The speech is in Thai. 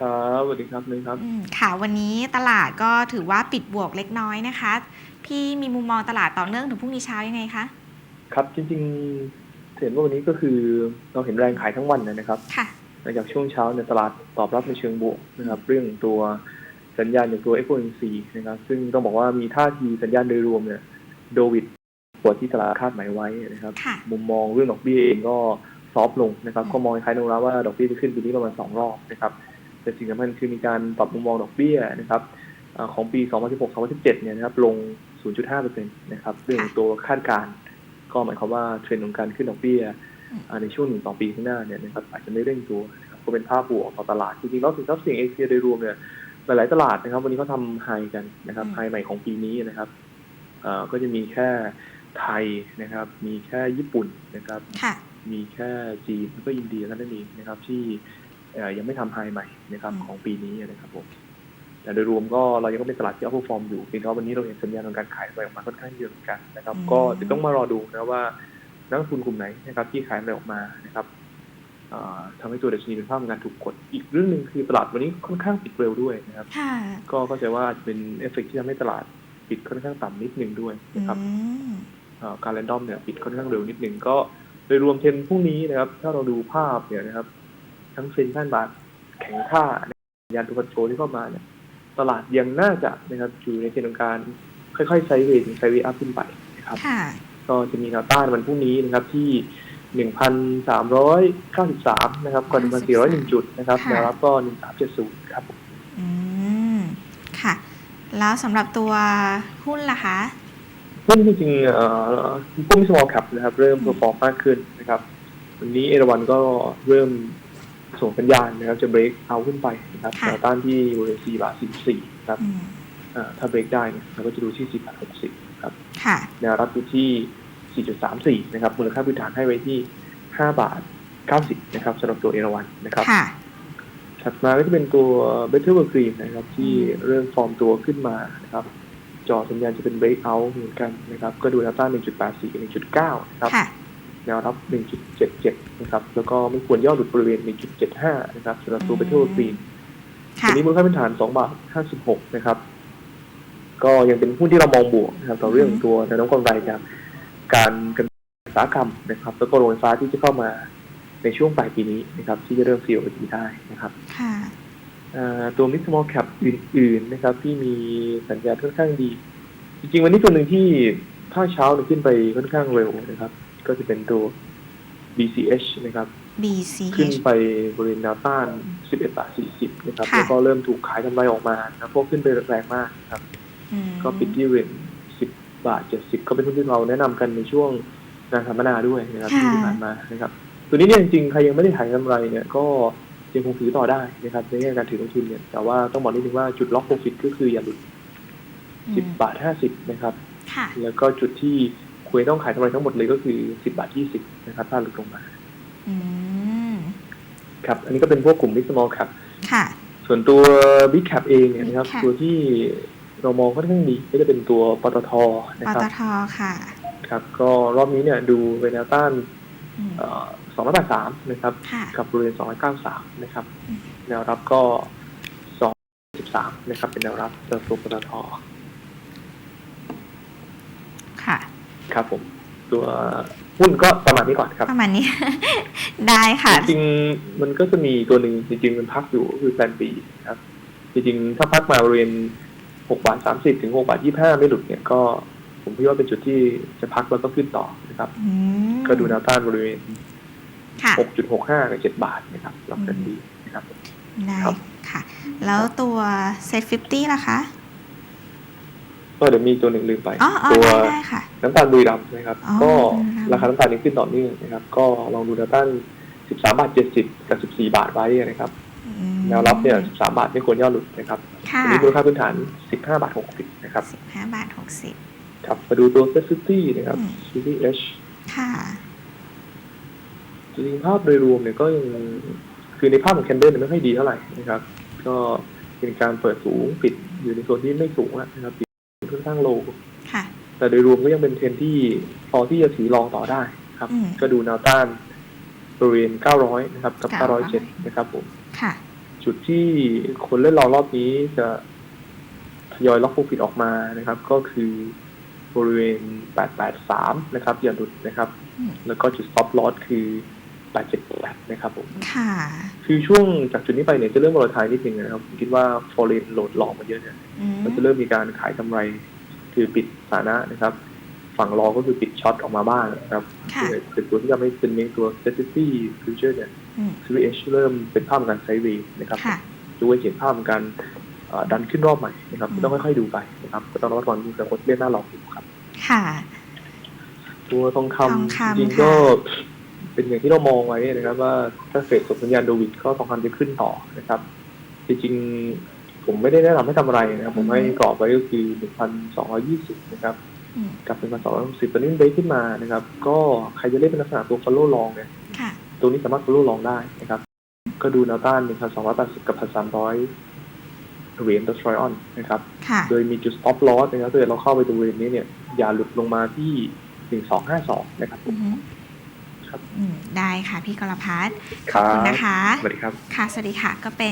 ครับสวัสดีครับนุ้ยครับ อืมค่ะวันนี้ตลาดก็ถือว่าปิดบวกเล็กน้อยนะคะ พี่มีมุมมองตลาดต่อเนื่องถึงพรุ่งนี้เช้ายังไงคะ ครับจริงๆเห็นว่าวันนี้ก็คือเราเห็นแรงขายทั้งวันนะครับค่ะ หลังจากช่วงเช้าเนี่ยตลาดตอบรับในเชิงบวกนะครับ เรื่องตัวสัญญาณอย่างตัว FOMC นะครับ ซึ่งต้องบอกว่ามีท่าทีสัญญาณโดยรวมเนี่ยโดวิดกว่าที่ตลาดคาดหมายไว้นะครับ ค่ะ มุมมองเรื่องดอกเบี้ยเองก็ซอฟต์ลงนะครับอืมก็มองคล้ายๆนงรับว่าดอกเบี้ยจะขึ้นปีนี้ประมาณสองรอบนะครับ แต่สิ่งสำคัญคือมีการปรับมุมมองดอกเบี้ยนะครับอาของปี 2016-2017 เนี่ยนะครับลง 0.5%นะครับเรื่องตัวคาดการณ์ก็หมายความว่าเทรนด์ของการขึ้นดอกเบี้ยอ่าในช่วงหนึ่งสองปีข้างหน้าเนี่ยนะครับอาจจะไม่เร่งตัวนะครับก็เป็นภาพบวกต่อตลาด จริงๆแล้วสินทรัพย์เสี่ยงเอเชียโดยรวมเนี่ยหลายๆตลาดนะครับ วันนี้เขาทำไฮกันนะครับอืมไฮใหม่ของปีนี้นะครับอ่าก็จะมีแค่ไทยนะครับ มีแค่ญี่ปุ่นนะครับค่ะมีแค่จีนแล้วก็อินเดียเท่านั้นเองนะครับที่เอ่อ ยังไม่ทำไฮใหม่นะครับอืมของปีนี้นะครับผมแต่โดยรวมก็เรายังเป็นตลาดที่อัพฟอร์มอยู่เพียงแต่ว่าวันนี้เราเห็นสัญญาณของการขายไปออกมาค่อนข้างเยอะเหมือนกันนะครับ ก็เดี๋ยวต้องมารอดูนะว่านักลงทุนกลุ่มไหนนะครับ ที่ขายอะไรออกมานะครับเอ่อทำให้ตัวดัชนีเป็นภาพของการถูกกด อีกเรื่องหนึ่งคือตลาดวันนี้ค่อนข้างปิดเร็วด้วยนะครับค่ะก็เข้าใจว่าอาจจะเป็นเอฟเฟกต์ที่ทำให้ตลาดปิดค่อนข้างต่ำนิดนึงด้วยอืนะครับมเอ่อการแรนดอมเนี่ยปิดค่อนข้างเร็วนิดหนึ่งก็โดยรวมเทรนด์พรุ่งนี้นะครับ ถ้าเราดูภาพเนี่ยนะครับ ทั้งเซ็นทรัลบาทแข็งค่ายันตุพันโชที่เข้ามาเนี่ยตลาดยังน่าจะนะครับอยู่ในเทรนด์ของการค่อยๆไซด์เวย์ถึงไซด์เวย์อัพขึ้นไปนะครับค่ะก็จะมีแนวต้านวันพรุ่งนี้นะครับที่หนึ่งพันสามร้อยเก้าสิบสามนะครับก่อนหนึ่งพันสี่ร้อยหนึ่งจุดนะครับค่ะแนวรับก็หนึ่งสามเจ็ดศูนย์ครับอืมค่ะ แล้วสำหรับตัวหุ้นล่ะคะหุ้นจริงๆเอ่อพวก small cap นะครับ เริ่มอืมเพอร์ฟอร์มมากขึ้นนะครับ วันนี้เอราวันก็เริ่ม ส่งสัญญาณนะครับจะ break เอาขึ้นไปนะครับแนวต้านที่บริเวณ4บาท44ครับอืมอ่าถ้า break ได้เนี่ยเราก็จะดูที่4บาท60ครับค่ะแนวรับอยู่ที่ 4.34 นะครับ มูลค่าพื้นฐานให้ไว้ที่ 5 บาท 90 นะครับสำหรับตัวเอราวันนะครับค่ะถัดมาก็จะเป็นตัว Better w o r Green นะครับ ที่เริ่มฟอร์มตัวขึ้นมานะครับจอสัญญาณจะเป็น breakout เหมือนกันนะครับ ก็ดูแนวต้าน 1.84กับ1.9 นะครับค่ะ แนวรับ 1.77 นะครับ แล้วก็ไม่ควรย่อหลุดบริเวณ 1.75 นะครับสำหรับตัวอืม Better w o r Green ค่ะวันนี้มูลค่าพื้นฐาน 2 บาท 56 นะครับ ก็ยังเป็นหุ้นที่เรามองบวกนะครับ ต่อเรื่องตัวแนวโน้มกำไรจากการกันอุตสาหกรรมนะครับ แล้วก็โรงไฟฟ้าที่จะเข้ามาในช่วงปลายปีนี้นะครับ ที่จะเริ่ม COD ได้นะครับค่ะอ่าตัว mid small cap อื่น ๆ นะครับ ที่มีสัญญาณค่อนข้างดี จริง ๆ วันนี้ตัวหนึ่งที่ถ้าเช้าเนี่ยขึ้นไปค่อนข้างเร็วนะครับ ก็จะเป็นตัว BCH นะครับขึ้น BCH ไปบริเวณแนวต้าน 11บาท40 นะครับค่ะแล้วก็เริ่มถูกขายกำไรออกมานะครับเพราะขึ้นไปแรงมากนะครับอืมก็ปิดที่บริเวณ10 บาท 70 ก็เป็นหุ้นที่เราแนะนำกันในช่วงงานสัมมนาด้วยนะครับที่ผ่านมานะครับ ตัวนี้เนี่ยจริงๆ ใครยังไม่ได้ขายกำไรเนี่ยก็ยังคงถือต่อได้นะครับในแง่การถือลงทุนเนี่ย แต่ว่าต้องบอกนิดนึงว่าจุดล็อกโปรฟิตก็คืออย่าหลุด 10 บาท 50 นะครับค่ะแล้วก็จุดที่ ควรต้องขายกำไรทั้งหมดเลยก็คือ10บาท20นะครับถ้าหลุดลงมาอืมครับ อันนี้ก็เป็นพวกกลุ่ม mid small cap ค่ะ ส่วนตัว big cap เองเนี่ยนะครับ Big cap ตัวที่เรามองค่อนข้างดีก็จะเป็นตัวปตทนะปครับตทค่ะ ครับ ก็รอบนี้เนี่ยดูเป็นแนวต้านอืมสองร้อยแปดสามนะครับค่ะกับบริเวณสองร้อยเก้าสามนะครับอืมแนวรับก็สองสิบสามนะครับ เป็นแนวรับสำหรับตัวปตท ค่ะ ครับผม ตัวหุ้นก็ประมาณนี้ก่อนครับ ประมาณนี้ ได้ค่ะ จริงๆมันก็จะมีตัวหนึ่งจริงๆมันพักอยู่ก็คือแปลนปีนะครับ จริงๆ ถ้าพักมาบริเวณหกบาทสามสิบถึงหกบาทยี่ห้าไม่หลุดเนี่ยก็ผมคิดว่าเป็นจุดที่จะพักแล้วก็ขึ้นต่อนะครับอืมก็ดูแนวต้านบริเวณค่ะหกจุดหกห้ากับเจ็ดบาทนะครับรับกันดีนะครับได้ครับค่ะ แล้วตัวเซตฟิฟตี้ล่ะคะ ก็เดี๋ยวมีตัวหนึ่งลืมไป อ๋ออ๋อตัวได้ได้ค่ะ น้ำตาลบุรีรัมย์นะครับ อ๋อก็บุรีรัมย์ ราคาน้ำตาลยังขึ้นต่อเนื่องนะครับ ก็ลองดูแนวต้านสิบสามบาทเจ็ดสิบกับสิบสี่บาทไว้นะครับ อืมแนวรับเนี่ยสิบสามบาทไม่ควรย่อหลุดนะครับค่ะอันนี้มูลค่าพื้นฐานสิบห้าบาทหกสิบนะครับ สิบห้าบาทหกสิบ ครับ มาดูตัวเซตซิตี้นะครับอืม ซิตี้เอชค่ะจริงๆภาพโดยรวมเนี่ยก็ยังคือในภาพของแคนเดลเนี่ยไม่ค่อยดีเท่าไหร่นะครับ ก็เป็นการเปิดสูงปิดอยู่ในโซนที่ไม่สูงอะนะครับปิดค่อน ข้างโลค่ะ แต่โดยรวมก็ยังเป็นเทรนที่พอที่จะถือรองต่อได้ครับอืมก็ดูแนวต้านบริเวณ 900 นะครับ กับ900 907 นะครับผมค่ะ จุดที่คนเล่นรอรอบนี้จะทยอยล็อกโปรฟิตออกมานะครับ ก็คือบริเวณ 883 นะครับ อย่าหลุดนะครับอืมแล้วก็จุด stop loss คือ 878 นะครับผม ค่ะ คือช่วงจากจุดนี้ไปเนี่ยจะเริ่มวอลทายนิดนึงนะครับ ผมคิดว่า foreign โหลดหลอกมาเยอะเนี่ยอืมมันจะเริ่มมีการขายกำไร คือปิดสถานะนะครับ ฝั่งรองก็คือปิดช็อตออกมาบ้างนะครับค่ะเป็นตัวที่ทำให้เป็นเมนตัว s e t c y future เนี่ยอืม CVH เริ่มเป็นภาพของการไซด์เวย์นะครับค่ะดูไว้เห็นภาพของการเอ่อดันขึ้นรอบใหม่นะครับอืมต้องค่อยๆดูไปนะครับก็ต้องระมัดระวังในคนเล่นหน้าหลอกอยู่ครับ ค่ะ ตัวทองทองคำคำจริงๆค่ะก็เป็นอย่างที่เรามองไว้นะครับ ว่าถ้าเฟดส่งสัญญาณโดวิดก็ทองคำจะขึ้นต่อนะครับ จริงๆ ผมไม่ได้แนะนำให้ทำอะไรนะครับ ผมให้กรอบไว้ก็คือ1,220นะครับอืมกับ1,210ตอนนี้มันเบรกขึ้นมานะครับ ก็ใครจะเล่นเป็นลักษณะตัว follow long เนี่ยค่ะตัวนี้สามารถ follow long ได้นะครับ ก็ดูแนวต้าน1,280กับ1,300เหรียญ destroy on นะครับค่ะโดยมีจุด stop loss นะครับถ้าเกิดเราเข้าไปตรงบริเวณนี้เนี่ย อย่าหลุดลงมาที่1252นะครับผอืมอฮึครับอืมได้ค่ะพี่กรพัฒน์คขอบรัคุณบนะคะ สวัสดีครับ ค่ะ สวัสดีค่ะ ก็เป็น